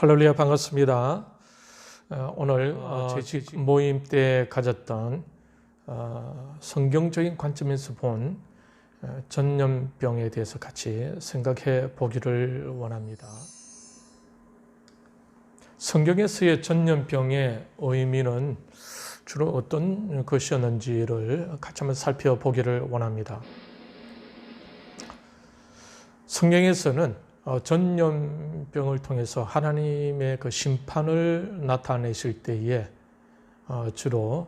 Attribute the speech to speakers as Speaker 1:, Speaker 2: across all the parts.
Speaker 1: 할렐루야 반갑습니다. 어, 오늘 어, 제 모임 때 가졌던 어, 성경적인 관점에서 본 어, 전염병에 대해서 같이 생각해 보기를 원합니다. 성경에서의 전염병의 의미는 주로 어떤 것이었는지를 같이 한번 살펴보기를 원합니다. 성경에서는 어, 전염병을 통해서 하나님의 그 심판을 나타내실 때에 어, 주로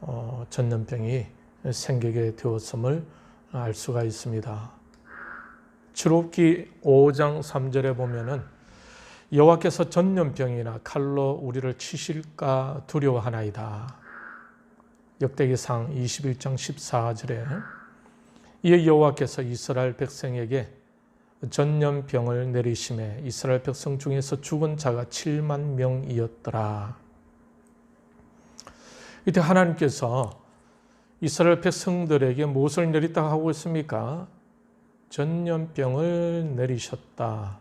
Speaker 1: 어, 전염병이 생기게 되었음을 알 수가 있습니다. 출애굽기 5장 3절에 보면은 여호와께서 전염병이나 칼로 우리를 치실까 두려워하나이다. 역대기상 21장 14절에 이에 여호와께서 이스라엘 백성에게 전염병을 내리심에 이스라엘 백성 중에서 죽은 자가 7만 명이었더라. 이때 하나님께서 이스라엘 백성들에게 무엇을 내리다 하고 있습니까? 전염병을 내리셨다.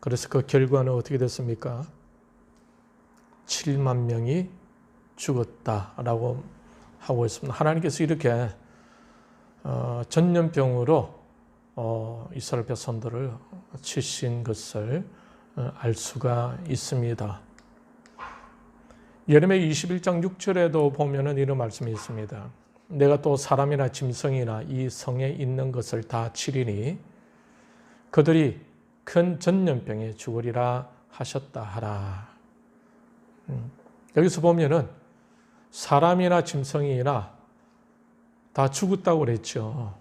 Speaker 1: 그래서 그 결과는 어떻게 됐습니까? 7만 명이 죽었다라고 하고 있습니다. 하나님께서 이렇게 어, 전염병으로 어, 이스라엘 백성들을 치신 것을 어, 알 수가 있습니다. 예레미야 21장 6절에도 보면은 이런 말씀이 있습니다. 내가 또 사람이나 짐승이나 이 성에 있는 것을 다 치리니 그들이 큰 전염병에 죽으리라 하셨다 하라. 음, 여기서 보면은 사람이나 짐승이나 다 죽었다고 그랬죠.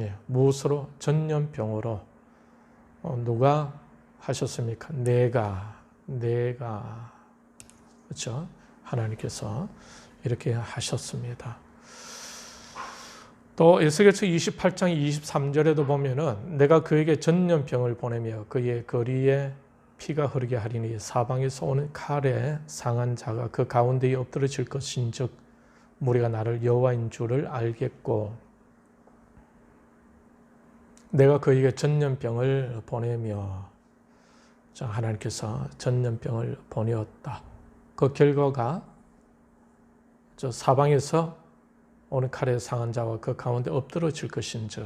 Speaker 1: 예, 무엇으로? 전염병으로. 어, 누가 하셨습니까? 내가, 내가. 그렇죠? 하나님께서 이렇게 하셨습니다. 또 에스겔서 28장 23절에도 보면은 내가 그에게 전염병을 보내며 그의 거리에 피가 흐르게 하리니 사방에서 오는 칼에 상한 자가 그 가운데에 엎드러질 것인즉 무리가 나를 여호와인 줄을 알겠고 내가 그에게 전염병을 보내며 하나님께서 전염병을 보내었다. 그 결과가 저 사방에서 오는 칼에 상한 자와 그 가운데 엎드러질 것인즉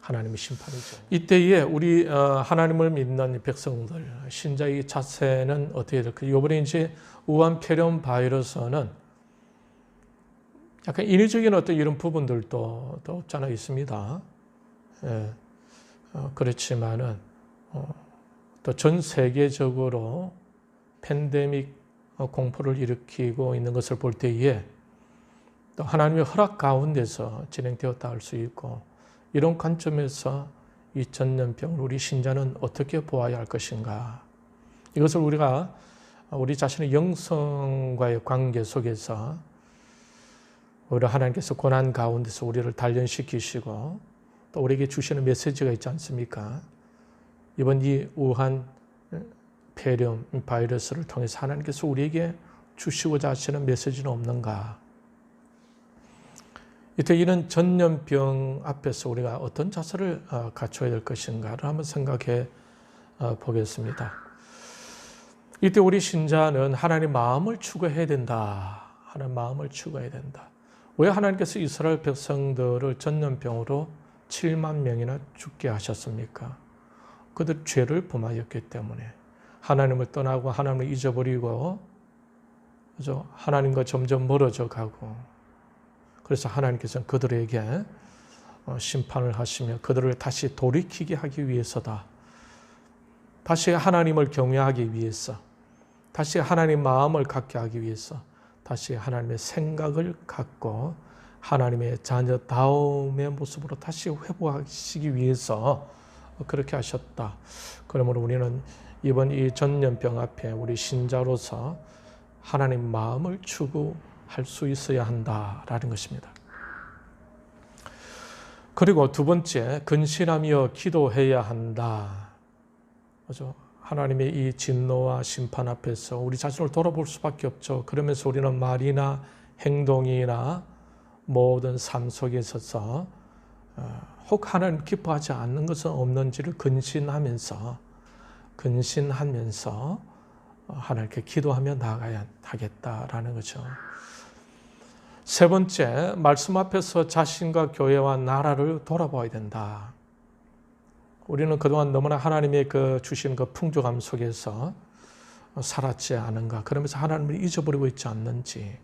Speaker 1: 하나님의 심판이죠. 이때에 우리 어, 하나님을 믿는 백성들 신자의 자세는 어떻게 될까요? 이번에 이제 우한 폐렴 바이러스는 약간 인위적인 어떤 이런 부분들도 또 없잖아 있습니다. 예, 어, 그렇지만은 어, 또전 세계적으로 팬데믹 어, 공포를 일으키고 있는 것을 볼 때에 또 하나님의 허락 가운데서 진행되었다 할 수 있고 이런 관점에서 이 전염병을 우리 신자는 어떻게 보아야 할 것인가 이것을 우리가 우리 자신의 영성과의 관계 속에서 오히려 하나님께서 고난 가운데서 우리를 단련시키시고 또 우리에게 주시는 메시지가 있지 않습니까? 이번 이 우한 폐렴 바이러스를 통해서 하나님께서 우리에게 주시고자 하시는 메시지는 없는가? 이때 이런 전염병 앞에서 우리가 어떤 자세를 어, 갖춰야 될 것인가를 한번 생각해 어, 보겠습니다. 이때 우리 신자는 하나님 마음을 추구해야 된다. 하나님 마음을 추구해야 된다. 왜 하나님께서 이스라엘 백성들을 전염병으로 7만 명이나 죽게 하셨습니까? 그들 죄를 범하였기 때문에 하나님을 떠나고 하나님을 잊어버리고 그죠? 하나님과 점점 멀어져 가고 그래서 하나님께서는 그들에게 어, 심판을 하시며 그들을 다시 돌이키게 하기 위해서다. 다시 하나님을 경외하기 위해서, 다시 하나님 마음을 갖게 하기 위해서 다시 하나님의 생각을 갖고 하나님의 자녀다움의 모습으로 다시 회복하시기 위해서 그렇게 하셨다. 그러므로 우리는 이번 이 전염병 앞에 우리 신자로서 하나님 마음을 추구할 수 있어야 한다라는 것입니다. 그리고 두 번째, 근신하며 기도해야 한다. 그죠? 하나님의 이 진노와 심판 앞에서 우리 자신을 돌아볼 수밖에 없죠. 그러면서 우리는 말이나 행동이나 모든 삶 속에 있어서 어, 혹 하나님 기뻐하지 않는 것은 없는지를 근신하면서 근신하면서 어, 하나님께 기도하며 나아가야 하겠다라는 거죠. 세 번째, 말씀 앞에서 자신과 교회와 나라를 돌아봐야 된다. 우리는 그동안 너무나 하나님의 그 주신 그 풍족함 속에서 살았지 않은가. 그러면서 하나님을 잊어버리고 있지 않는지.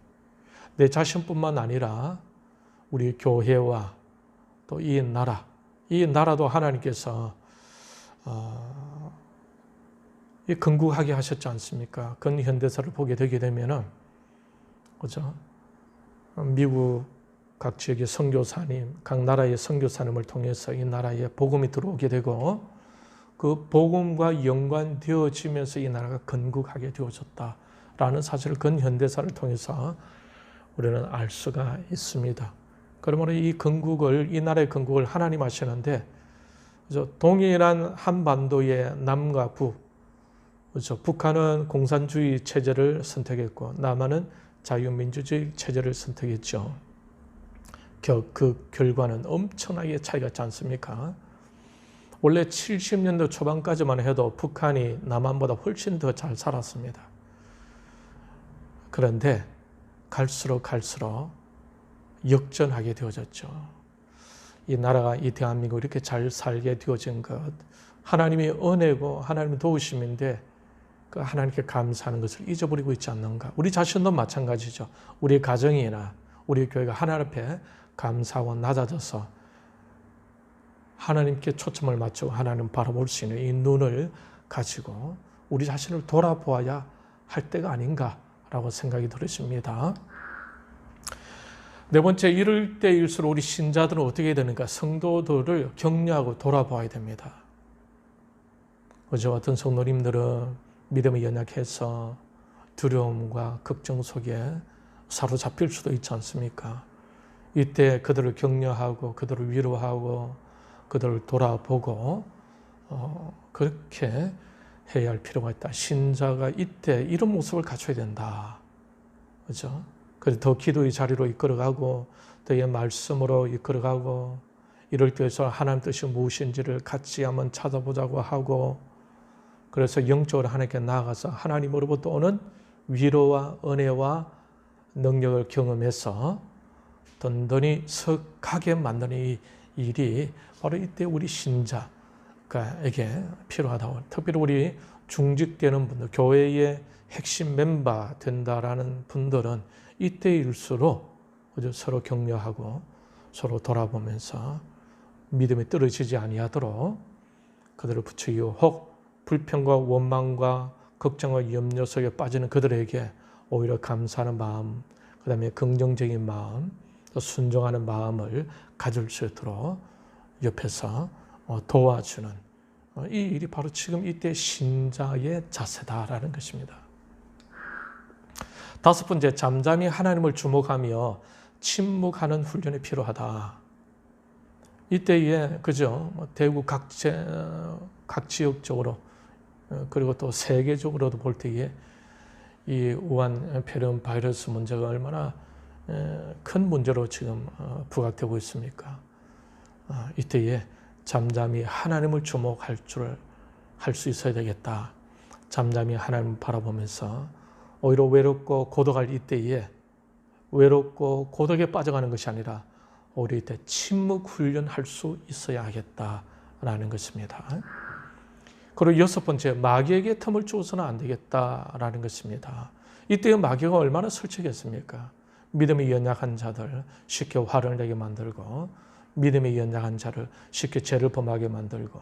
Speaker 1: 내 자신뿐만 아니라 우리 교회와 또 이 나라, 이 나라도 하나님께서 어, 이 건국하게 하셨지 않습니까? 근현대사를 보게 되게 되면은 그죠? 미국 각 지역의 선교사님, 각 나라의 선교사님을 통해서 이 나라에 복음이 들어오게 되고 그 복음과 연관되어지면서 이 나라가 건국하게 되어졌다라는 사실을 근현대사를 통해서 우리는 알 수가 있습니다. 그러므로 이 건국을 이 나라의 건국을 하나님 하시는데 그죠? 동일한 한반도의 남과 북, 그죠? 북한은 공산주의 체제를 선택했고 남한은 자유민주주의 체제를 선택했죠. 그 결과는 엄청나게 차이가 있지 않습니까? 원래 70년대 초반까지만 해도 북한이 남한보다 훨씬 더 잘 살았습니다. 그런데 갈수록 갈수록 역전하게 되어졌죠. 이 나라가 이 대한민국 이렇게 잘 살게 되어진 것 하나님의 은혜고 하나님의 도우심인데 그 하나님께 감사하는 것을 잊어버리고 있지 않는가? 우리 자신도 마찬가지죠. 우리 가정이나 우리 교회가 하나님 앞에 감사하고 낮아져서 하나님께 초점을 맞추고 하나님 바라볼 수 있는 이 눈을 가지고 우리 자신을 돌아보아야 할 때가 아닌가라고 생각이 들으십니다. 네 번째, 이럴 때일수록 우리 신자들은 어떻게 되는가? 성도들을 격려하고 돌아봐야 됩니다. 어제 같은 성도님들은 믿음이 연약해서 두려움과 걱정 속에 사로잡힐 수도 있지 않습니까? 이때 그들을 격려하고 그들을 위로하고 그들을 돌아보고 어, 그렇게 해야 할 필요가 있다. 신자가 이때 이런 모습을 갖춰야 된다. 그죠? 그래서 더 기도의 자리로 이끌어가고 더의 말씀으로 이끌어가고 이럴 때에서 하나님 뜻이 무엇인지를 같이 한번 찾아보자고 하고 그래서 영적으로 하나님께 나아가서 하나님으로부터 오는 위로와 은혜와 능력을 경험해서 든든히 석하게 만드는 이 일이 바로 이때 우리 신자에게 필요하다고. 특별히 우리 중직되는 분들, 교회의 핵심 멤버 된다라는 분들은 이때일수록 서로 격려하고 서로 돌아보면서 믿음이 떨어지지 아니하도록 그들을 부추기고 혹 불평과 원망과 걱정과 염려 속에 빠지는 그들에게 오히려 감사하는 마음, 그 다음에 긍정적인 마음, 또 순종하는 마음을 가질 수 있도록 옆에서 어, 도와주는 어, 이 일이 바로 지금 이때 신자의 자세다라는 것입니다. 다섯 번째, 잠잠히 하나님을 주목하며 침묵하는 훈련이 필요하다. 이때에 그죠? 뭐 대구 각, 제, 각 지역적으로 어, 그리고 또 세계적으로도 볼 때에 이 우한 폐렴 바이러스 문제가 얼마나 큰 문제로 지금 부각되고 있습니까? 아, 이때에 잠잠히 하나님을 주목할 줄 할 수 있어야 되겠다. 잠잠히 하나님 바라보면서 오히려 외롭고 고독할 이때에 외롭고 고독에 빠져가는 것이 아니라 오히려 이때 침묵 훈련할 수 있어야 하겠다라는 것입니다. 그리고 여섯 번째 마귀에게 틈을 주어서는 안 되겠다라는 것입니다. 이때 마귀가 얼마나 설치겠습니까? 믿음이 연약한 자들 쉽게 화를 내게 만들고 믿음이 연약한 자를 쉽게 죄를 범하게 만들고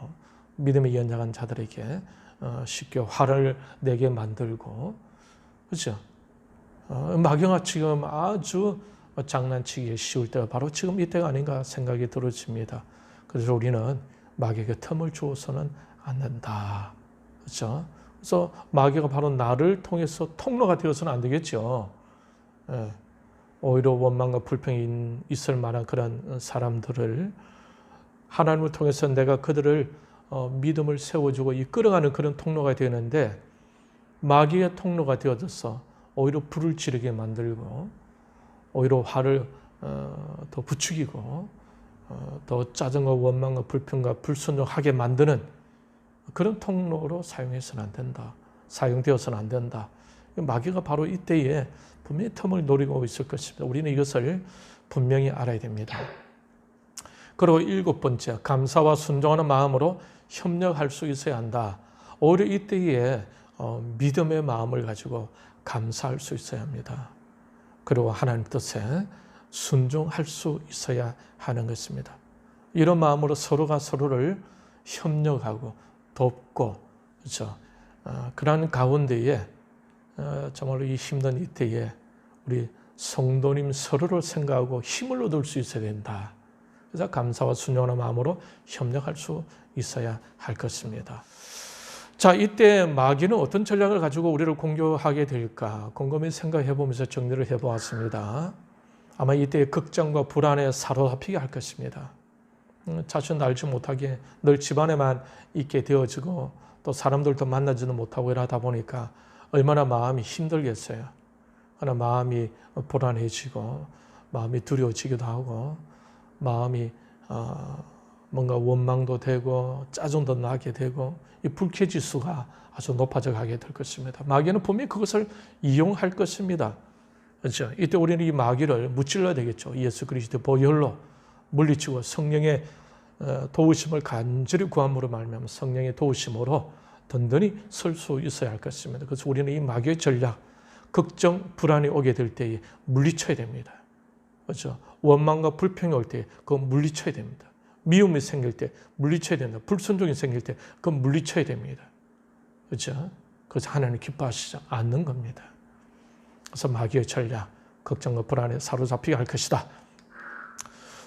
Speaker 1: 믿음이 연약한 자들에게 어, 쉽게 화를 내게 만들고 그렇죠? 마귀가 지금 아주 장난치기 쉬울 때가 바로 지금 이때가 아닌가 생각이 들어집니다. 그래서 우리는 마귀에게 틈을 주어서는 안 된다. 그렇죠? 그래서 마귀가 바로 나를 통해서 통로가 되어서는 안 되겠죠. 예. 오히려 원망과 불평이 있을 만한 그런 사람들을 하나님을 통해서 내가 그들을 어, 믿음을 세워주고 이끌어가는 그런 통로가 되는데 마귀의 통로가 되어져서 오히려 불을 지르게 만들고 오히려 화를 어, 더 부추기고 어, 더 짜증과 원망과 불평과 불순종하게 만드는 그런 통로로 사용해서는 안 된다. 사용되어서는 안 된다. 마귀가 바로 이때에 분명히 틈을 노리고 있을 것입니다. 우리는 이것을 분명히 알아야 됩니다. 그리고 일곱 번째, 감사와 순종하는 마음으로 협력할 수 있어야 한다. 오히려 이때에 어, 믿음의 마음을 가지고 감사할 수 있어야 합니다. 그리고 하나님 뜻에 순종할 수 있어야 하는 것입니다. 이런 마음으로 서로가 서로를 협력하고 돕고 그렇죠. 어, 그러한 가운데에 어, 정말로 이 힘든 이때에 우리 성도님 서로를 생각하고 힘을 얻을 수 있어야 된다. 그래서 감사와 순종하는 마음으로 협력할 수 있어야 할 것입니다. 자, 이때 마귀는 어떤 전략을 가지고 우리를 공격하게 될까? 곰곰이 생각해 보면서 정리를 해 보았습니다. 아마 이때 걱정과 불안에 사로잡히게 할 것입니다. 음, 자신 알지 못하게 늘 집안에만 있게 되어지고 또 사람들도 만나지도 못하고 이러다 보니까 얼마나 마음이 힘들겠어요. 하나 마음이 불안해지고 마음이 두려워지기도 하고 마음이 어, 뭔가 원망도 되고 짜증도 나게 되고 이 불쾌지수가 아주 높아져 가게 될 것입니다. 마귀는 분명히 그것을 이용할 것입니다. 그렇죠? 이때 우리는 이 마귀를 무찔러야 되겠죠. 예수 그리스도 보혈로 물리치고 성령의 어, 도우심을 간절히 구함으로 말미암아 성령의 도우심으로 든든히 설 수 있어야 할 것입니다. 그래서 우리는 이 마귀의 전략, 걱정, 불안이 오게 될 때에 물리쳐야 됩니다. 그렇죠? 원망과 불평이 올 때 그거 물리쳐야 됩니다. 미움이 생길 때 물리쳐야 된다. 불순종이 생길 때 그건 물리쳐야 됩니다. 그렇죠? 그래서 하나님 기뻐하시지 않는 겁니다. 그래서 마귀의 전략, 걱정과 불안에 사로잡히게 할 것이다.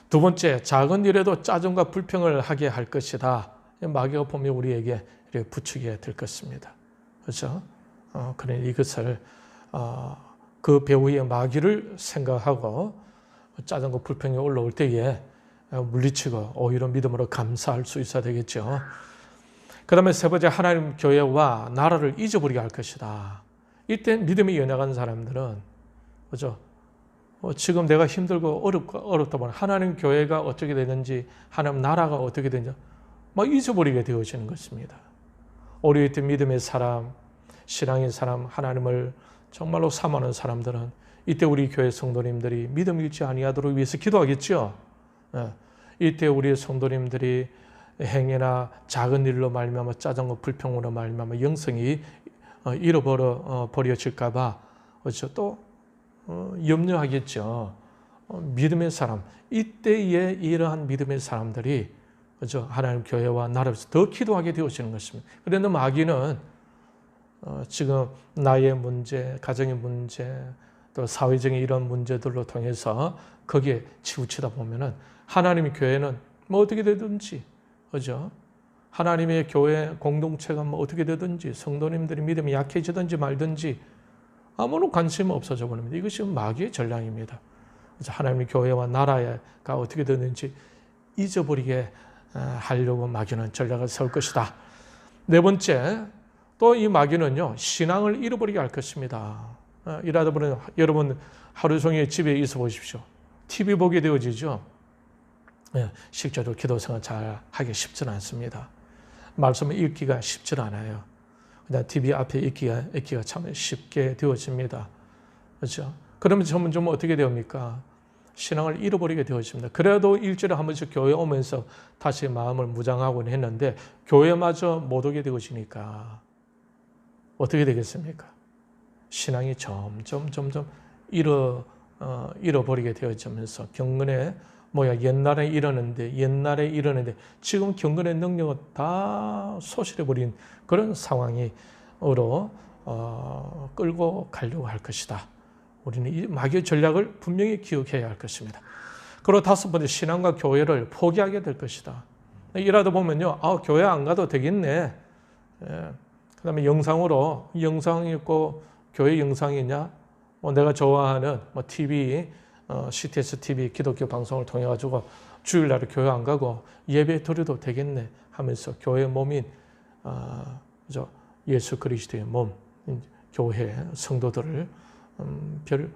Speaker 1: 두 번째, 작은 일에도 짜증과 불평을 하게 할 것이다. 마귀가 보면 우리에게 이렇게 부추게 될 것입니다. 그렇죠? 어, 그래 이것을 어, 그 배우의 마귀를 생각하고 짜증과 불평이 올라올 때에 물리치고 오히려 믿음으로 감사할 수 있어야 되겠죠. 그 다음에 세 번째 하나님 교회와 나라를 잊어버리게 할 것이다. 이때 믿음이 연약한 사람들은 그죠? 어, 지금 내가 힘들고 어렵고 어렵다 보니 하나님 교회가 어떻게 되는지 하나님 나라가 어떻게 되는지 막 잊어버리게 되어지는 것입니다. 이때 믿음의 사람, 신앙의 사람, 하나님을 정말로 사모하는 사람들은 이때 우리 교회 성도님들이 믿음 잃지 아니하도록 위해서 기도하겠죠. 예. 이때 우리 성도님들이 행위나 작은 일로 말미암아 짜증과 불평으로 말미암아 영성이 어, 잃어버려 어, 버려질까봐 그렇죠 또 어, 염려하겠죠. 믿음의 사람 이때에 이러한 믿음의 사람들이 그렇죠 하나님 교회와 나라에서 더 기도하게 되어지는 것입니다. 그런데 마귀는 지금 나의 문제, 가정의 문제, 또 사회적인 이런 문제들로 통해서 거기에 치우치다 보면은 하나님의 교회는 뭐 어떻게 되든지 그죠? 하나님의 교회 공동체가 뭐 어떻게 되든지 성도님들이 믿음이 약해지든지 말든지 아무런 관심 없어져 버립니다. 이것이 마귀의 전략입니다. 하나님의 교회와 나라가 어떻게 되는지 잊어버리게 아, 하려고 마귀는 전략을 세울 것이다. 네 번째, 또 이 마귀는요, 신앙을 잃어버리게 할 것입니다. 아, 이러다 보면 여러분 하루 종일 집에 있어 보십시오. TV 보게 되어지죠. 예, 실제로 기도 생활 잘 하기 쉽지는 않습니다. 말씀을 읽기가 쉽지 않아요. 그냥 TV 앞에 읽기가, 읽기가 참 쉽게 되어집니다. 그렇죠? 그러면 점점 좀 어떻게 됩니까? 신앙을 잃어버리게 되어집니다. 그래도 일주일에 한 번씩 교회 오면서 다시 마음을 무장하곤 했는데 교회마저 못 오게 되어지니까 어떻게 되겠습니까? 신앙이 점점 점점 잃어 어, 잃어버리게 되어지면서 경건에 뭐야 옛날에 이러는데 옛날에 이러는데 지금 경건의 능력은 다 소실해 버린 그런 상황이로 어, 끌고 가려고 할 것이다. 우리는 이 마귀의 전략을 분명히 기억해야 할 것입니다. 그리고 다섯 번째 신앙과 교회를 포기하게 될 것이다. 이라도 보면요, 아 교회 안 가도 되겠네. 예. 그다음에 영상으로 영상이 있고 교회 영상이냐, 뭐 내가 좋아하는 뭐 TV 어, CTS TV 기독교 방송을 통해 가지고 주일날에 교회 안 가고 예배 드려도 되겠네 하면서 교회 몸인 어? 예수 그리스도의 몸 교회 성도들을 음, 별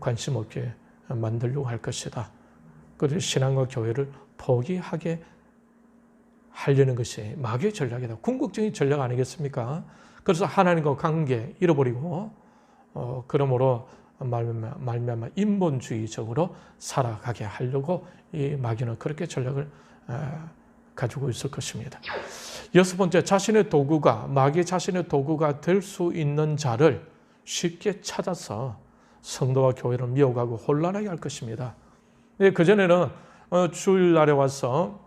Speaker 1: 관심 없게 만들려고 할 것이다. 그래서 신앙과 교회를 포기하게 하려는 것이 마귀의 전략이다. 궁극적인 전략 아니겠습니까? 그래서 하나님과 관계 잃어버리고 어, 그러므로 말미암아, 말미암아 인본주의적으로 살아가게 하려고 이 마귀는 그렇게 전략을 어, 가지고 있을 것입니다. 여섯 번째, 자신의 도구가 마귀 자신의 도구가 될 수 있는 자를 쉽게 찾아서 성도와 교회를 미워가고 혼란하게 할 것입니다. 네, 그 전에는 어, 주일날에 와서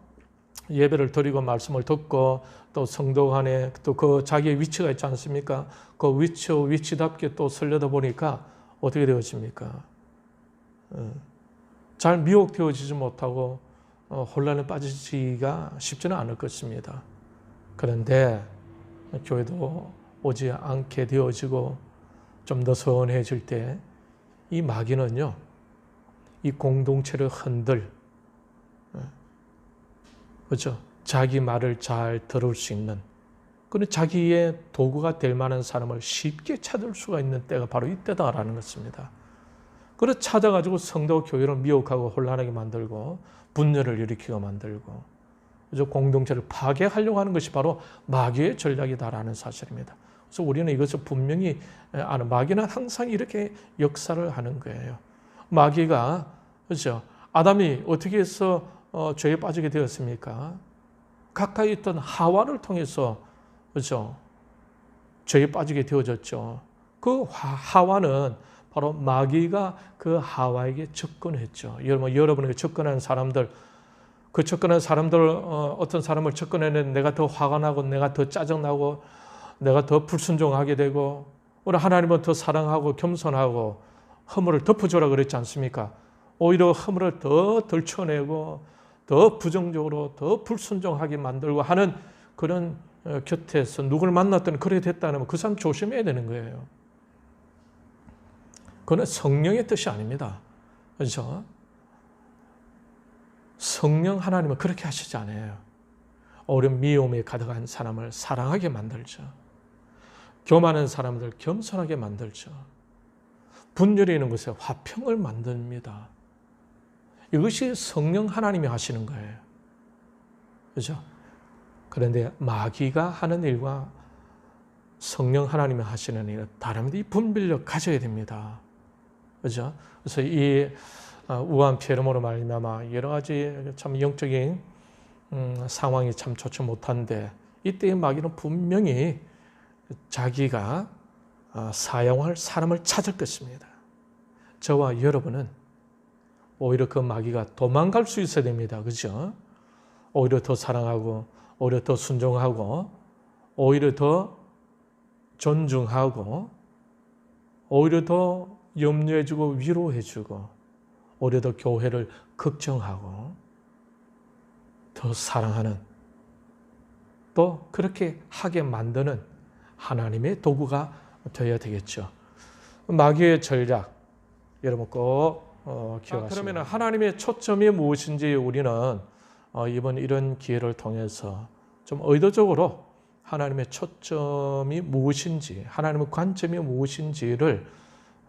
Speaker 1: 예배를 드리고 말씀을 듣고 또 성도 간에 또 그 자기의 위치가 있지 않습니까? 그 위치 위치답게 또 설려다 보니까 어떻게 되어집니까? 어, 잘 미혹되어지지 못하고 어, 혼란에 빠지기가 쉽지는 않을 것입니다. 그런데 교회도 오지 않게 되어지고 좀더 서운해질 때 이 마귀는요, 이 공동체를 흔들, 그렇죠? 자기 말을 잘 들을 수 있는, 그런 자기의 도구가 될 만한 사람을 쉽게 찾을 수가 있는 때가 바로 이때다라는 것입니다. 그래 찾아가지고 성도 교회를 미혹하고 혼란하게 만들고 분열을 일으키고 만들고 공동체를 파괴하려고 하는 것이 바로 마귀의 전략이다라는 사실입니다. 그래서 우리는 이것을 분명히 아는 마귀는 항상 이렇게 역사를 하는 거예요. 마귀가 그렇죠. 아담이 어떻게 해서 어, 죄에 빠지게 되었습니까? 가까이 있던 하와를 통해서 그렇죠. 죄에 빠지게 되어졌죠. 그 하와는 바로 마귀가 그 하와에게 접근했죠. 여러분, 여러분에게 접근하는 사람들, 그 접근하는 사람들, 어, 어떤 사람을 접근해는 내가 더 화가 나고, 내가 더 짜증 나고, 내가 더 불순종하게 되고, 우리 하나님은 더 사랑하고 겸손하고, 허물을 덮어줘라 그랬지 않습니까? 오히려 허물을 더 덜쳐내고, 더 부정적으로, 더 불순종하게 만들고 하는 그런 어, 곁에서 누굴 만났더니 그래 됐다는 그 사람 조심해야 되는 거예요. 그건 성령의 뜻이 아닙니다. 그렇죠? 성령 하나님은 그렇게 하시지 않아요. 어려운 미움에 가득한 사람을 사랑하게 만들죠. 교만한 사람들 겸손하게 만들죠. 분열이 있는 곳에 화평을 만듭니다. 이것이 성령 하나님이 하시는 거예요. 그죠? 그런데 마귀가 하는 일과 성령 하나님이 하시는 일은 다릅니다. 이 분별력 가져야 됩니다. 그죠? 그래서 이 어, 우한 피해름으로 말미암아 여러 가지 참 영적인 음, 상황이 참 좋지 못한데 이때의 마귀는 분명히 자기가 어, 사용할 사람을 찾을 것입니다. 저와 여러분은 오히려 그 마귀가 도망갈 수 있어야 됩니다. 그죠? 오히려 더 사랑하고, 오히려 더 순종하고, 오히려 더 존중하고, 오히려 더 염려해주고 위로해주고 오히려 더 교회를 걱정하고 더 사랑하는 또 그렇게 하게 만드는 하나님의 도구가 되어야 되겠죠. 마귀의 전략 여러분 꼭 어, 기억하시고 아, 그러면 하나님의 초점이 무엇인지 우리는 어, 이번 이런 기회를 통해서 좀 의도적으로 하나님의 초점이 무엇인지 하나님의 관점이 무엇인지를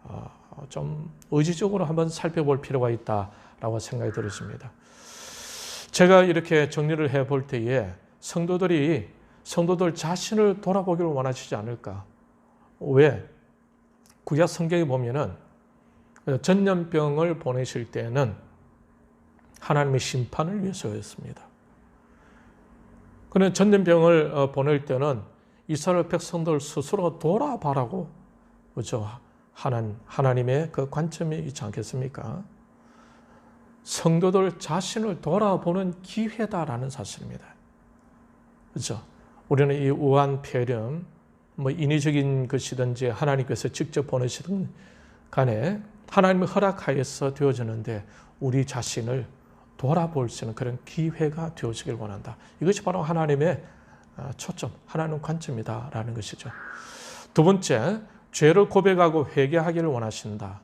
Speaker 1: 어, 좀 의지적으로 한번 살펴볼 필요가 있다라고 생각이 들었습니다. 제가 이렇게 정리를 해 볼 때에 성도들이 성도들 자신을 돌아보기를 원하시지 않을까? 왜? 구약 성경에 보면은 전염병을 보내실 때는 하나님의 심판을 위해서였습니다. 그는 전염병을 어, 보낼 때는 이스라엘 백성들 스스로 돌아봐라고 그죠? 하나님, 하나님의 그 관점이 있지 않겠습니까? 성도들 자신을 돌아보는 기회다라는 사실입니다. 그렇죠? 우리는 이 우한 폐렴, 뭐 인위적인 것이든지 하나님께서 직접 보내시든 간에 하나님의 허락하여서 되어지는데 우리 자신을 돌아볼 수 있는 그런 기회가 되어지길 원한다. 이것이 바로 하나님의 아, 초점, 하나님 관점이다라는 것이죠. 두 번째, 죄를 고백하고 회개하기를 원하신다.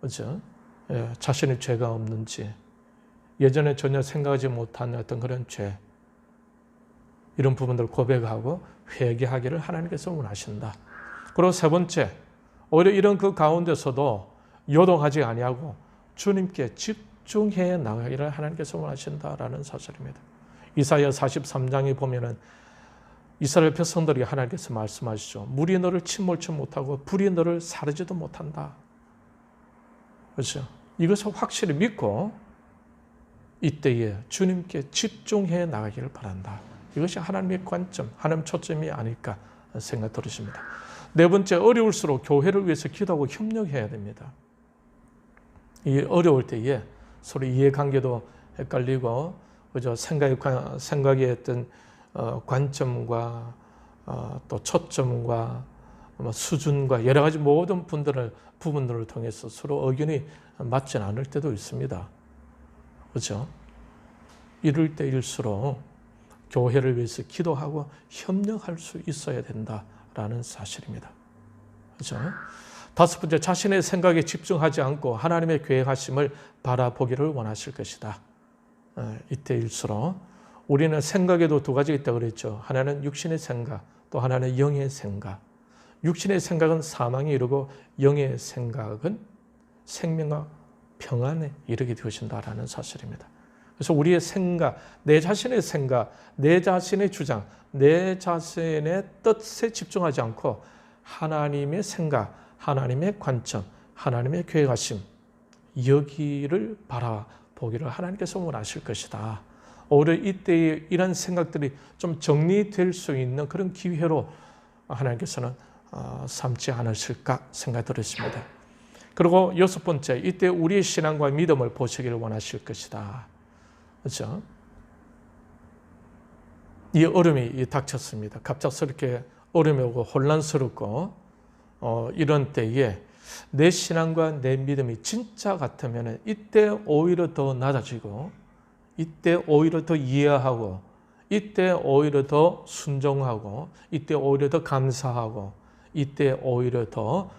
Speaker 1: 그죠? 예, 자신의 죄가 없는지, 예전에 전혀 생각하지 못한 어떤 그런 죄, 이런 부분들을 고백하고 회개하기를 하나님께서 원하신다. 그리고 세 번째, 오히려 이런 그 가운데서도 요동하지 아니하고 주님께 집중해 나가기를 하나님께서 원하신다라는 사실입니다. 이사야 43장에 보면은 이스라엘 백성들이 하나님께서 말씀하시죠. 물이 너를 침몰치 못하고 불이 너를 사르지도 못한다. 그렇죠? 이것을 확실히 믿고 이때에 주님께 집중해 나가기를 바란다. 이것이 하나님의 관점, 하나님 초점이 아닐까 생각 들으십니다. 네 번째, 어려울수록 교회를 위해서 기도하고 협력해야 됩니다. 이 어려울 때에 서로 이해관계도 헷갈리고, 그죠? 생각의, 생각의 어떤 어, 관점과 어, 또 초점과 뭐 수준과 여러 가지 모든 분들을 부분들을 통해서 서로 의견이 맞지 않을 때도 있습니다. 그렇죠? 이럴 때일수록 교회를 위해서 기도하고 협력할 수 있어야 된다라는 사실입니다. 그렇죠? 다섯 번째, 자신의 생각에 집중하지 않고 하나님의 계획하심을 바라보기를 원하실 것이다. 어, 이때일수록 우리는 생각에도 두 가지가 있다고 그랬죠. 하나는 육신의 생각, 또 하나는 영의 생각. 육신의 생각은 사망에 이르고 영의 생각은 생명과 평안에 이르게 되신다라는 사실입니다. 그래서 우리의 생각, 내 자신의 생각, 내 자신의 주장, 내 자신의 뜻에 집중하지 않고 하나님의 생각, 하나님의 관점, 하나님의 계획하심 여기를 바라보기를 하나님께서 원하실 것이다. 오히려 이때의 이런 생각들이 좀 정리될 수 있는 그런 기회로 하나님께서는 어, 삼지 않으실까 생각 들었습니다. 그리고 여섯 번째, 이때 우리의 신앙과 믿음을 보시기를 원하실 것이다. 그렇죠? 이 어려움이 닥쳤습니다. 갑작스럽게 어려움이 오고 혼란스럽고 어, 이런 때에 내 신앙과 내 믿음이 진짜 같으면 이때 오히려 더 낮아지고 이때 오히려 더 이해하고 이때 오히려 더 순종하고 이때 오히려 더 감사하고 이때 오히려 더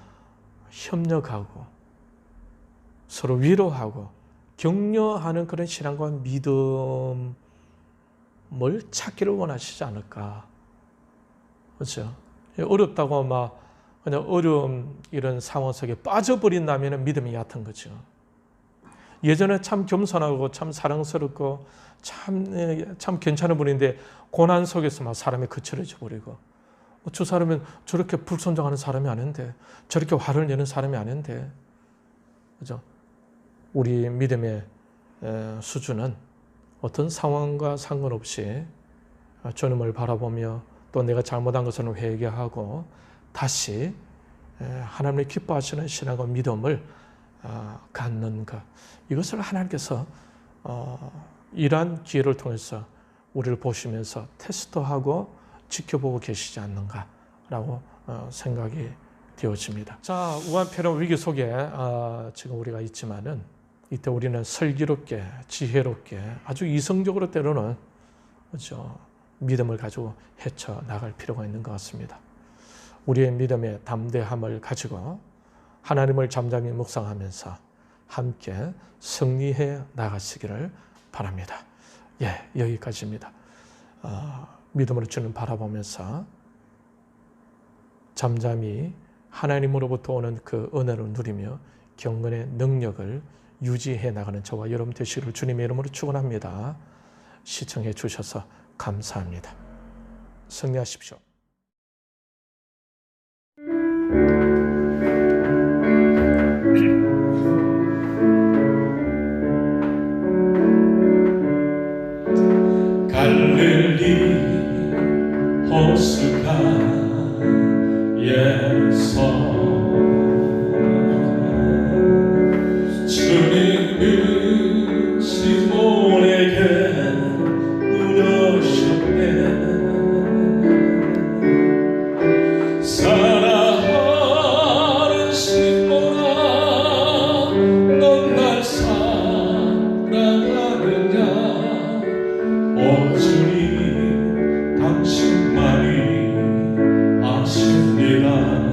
Speaker 1: 협력하고 서로 위로하고 격려하는 그런 신앙과 믿음을 찾기를 원하시지 않을까. 그렇죠? 어렵다고 막 그냥 어려움 이런 상황 속에 빠져버린다면 믿음이 얕은 거죠. 예전에 참 겸손하고 참 사랑스럽고 참, 참 괜찮은 분인데 고난 속에서 막 사람이 거칠어져 버리고 저 사람은 저렇게 불순종하는 사람이 아닌데 저렇게 화를 내는 사람이 아닌데 그죠? 우리 믿음의 수준은 어떤 상황과 상관없이 주님을 바라보며 또 내가 잘못한 것을 회개하고 다시 하나님의 기뻐하시는 신앙과 믿음을 어, 갖는 것 이것을 하나님께서 어, 이러한 기회를 통해서 우리를 보시면서 테스트하고 지켜보고 계시지 않는가라고 어, 생각이 되어집니다. 자, 우한폐렴 위기 속에 지금 우리가 있지만은 이때 우리는 슬기롭게 지혜롭게 아주 이성적으로 때로는 그렇죠? 믿음을 가지고 헤쳐 나갈 필요가 있는 것 같습니다. 우리의 믿음의 담대함을 가지고 하나님을 잠잠히 묵상하면서 함께 승리해 나가시기를 바랍니다. 예, 여기까지입니다. 어, 믿음으로 주는 바라보면서 잠잠히 하나님으로부터 오는 그 은혜를 누리며 경건의 능력을 유지해 나가는 저와 여러분 되시기를 주님의 이름으로 축원합니다. 시청해 주셔서 감사합니다. 승리하십시오.
Speaker 2: 아